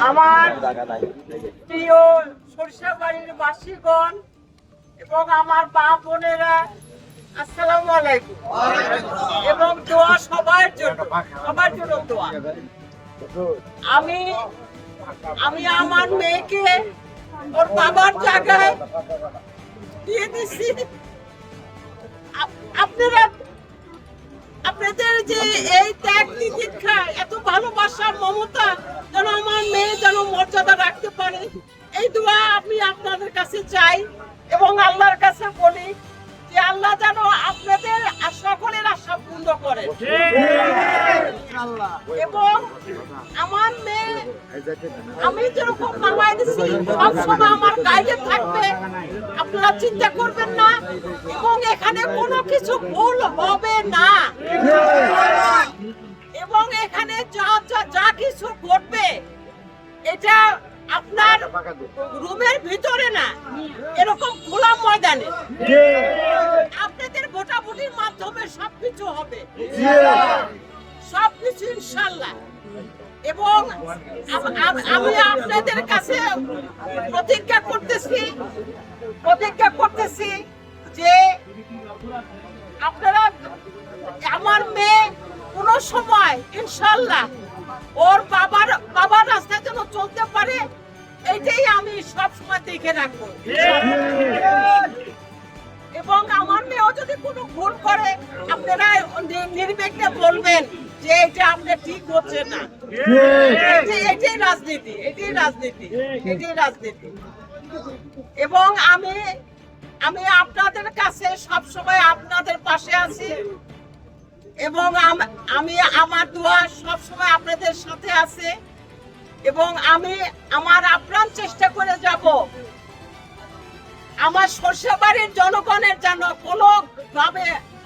আমার প্রিয় সরিষা বাড়ির বাসীগণ এবং আমার মা বোনেরা, আসসালামু আলাইকুম। এবং দোয়া সবার জন্য সবার জন্য দোয়া। আমি আমি আমার মেয়েকে ওর বাবার জায়গায় দিয়ে দিছি। আপ- আপনারা যে এই ত্যাগ তিতিক্ষা, এত ভালোবাসা, মমতা যেন আমার মেয়ে যেন মর্যাদা রাখতে পারে। এই দোয়া আমি আপনাদের কাছে চাই এবং আল্লাহর কাছে বলি যে আল্লাহ যেন আপনাদের আমি যেরকম দিচ্ছি সবসময় আমার গাইডে থাকবে। আপনারা চিন্তা করবেন না, এবং এখানে কোনো কিছু ভুল হবে না। এবং এখানে যা যা যা কিছু ঘটবে, এটা আপনার রুমের ভিতরে না, এরকম খোলা ময়দানে। আপনাদের ভোটাভুটির মাধ্যমে সবকিছু হবে। সবকিছু ইনশাল্লাহ এবং আম- আপনাদের কাছে প্রতিজ্ঞা করতেছি প্রতিজ্ঞা করতেছি যে আপনারা আমার মেয়ে কোনো সময় ইনশাল্লাহ ওর বাবার বাবার রাস্তায় যেন চলতে পারে এটাই আমি সব সময় দেখে রাখব। এবং আমার মেয়েও যদি কোনো ভুল করে, আপনারা নির্বিঘ্নে বলবেন। যে এটা আপনার ঠিক হচ্ছে না। এটাই- রাজনীতি এটাই রাজনীতি এটাই রাজনীতি। এবং আমি আমি আপনাদের কাছে সব সময় আপনাদের পাশে আছি। এবং আমি আমার দোয়া সব সময় আপনাদের সাথে আছে। এবং আমি আমার আপ্রাণ চেষ্টা করে যাব। আমার সর্ষেবাড়ির জনগণের যেন কোনো ভাবে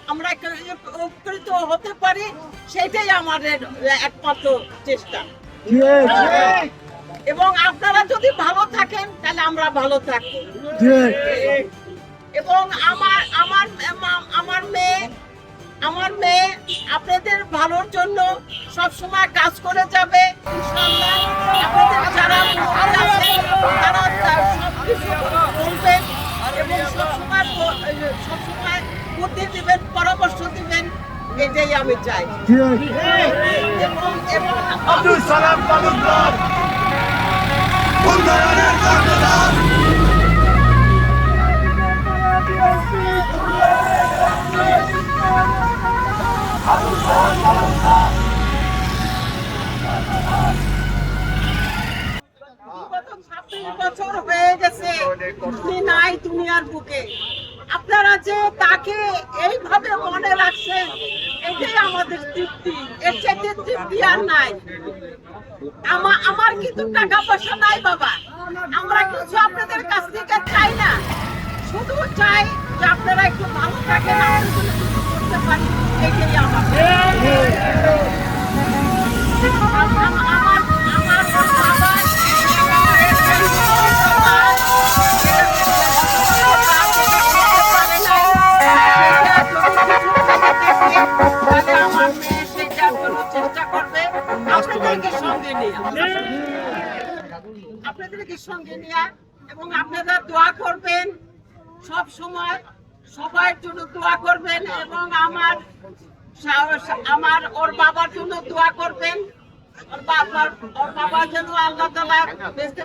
আমরা উপকৃত হতে পারি সেটাই আমাদের একমাত্র চেষ্টা। এবং আপনারা যদি ভালো থাকেন তাহলে আমরা ভালো থাকব। এবং আমার আমার আমার মেয়ে আমার মেয়ে আপনাদের ভালোর জন্য সব সময় কাজ করে যাবে। আপনাদের যারা তারা সবকিছু বলবেন এবং সবসময় ব- সবসময় বুদ্ধি দিবেন পরামর্শ দিবেন এটাই আমি চাই। এবং এবং আব্দুল সালাম তালুকদার। উন্নয়নের কর্ণধার বিগত 26 বছর হয়ে গেছে। নাই দুনিয়ার বুকে। আপনারা যে তাকে এইভাবে মনে রাখছেন, এটাই আমাদের তৃপ্তি। এর চাইতে তৃপ্তি আর নাই। আমার আমার কিন্তু টাকা পয়সা নাই বাবা। আমরা কিছু আপনাদের কাছ থেকে চাই না। শুধু চাই যে আপনারা একটু ভালো থাকেন আমাদের জন্য কিছু করতে পারি। এটাই আমার আপনাদেরকে সঙ্গে নিয়ে এবং আপনারা দোয়া করবেন। সব সময় সবার জন্য দোয়া করবেন এবং আমার আমার ওর বাবার জন্য দোয়া করবেন। ওর বাবার, ওর বাবা যেন আল্লাহ তালা বেস্ট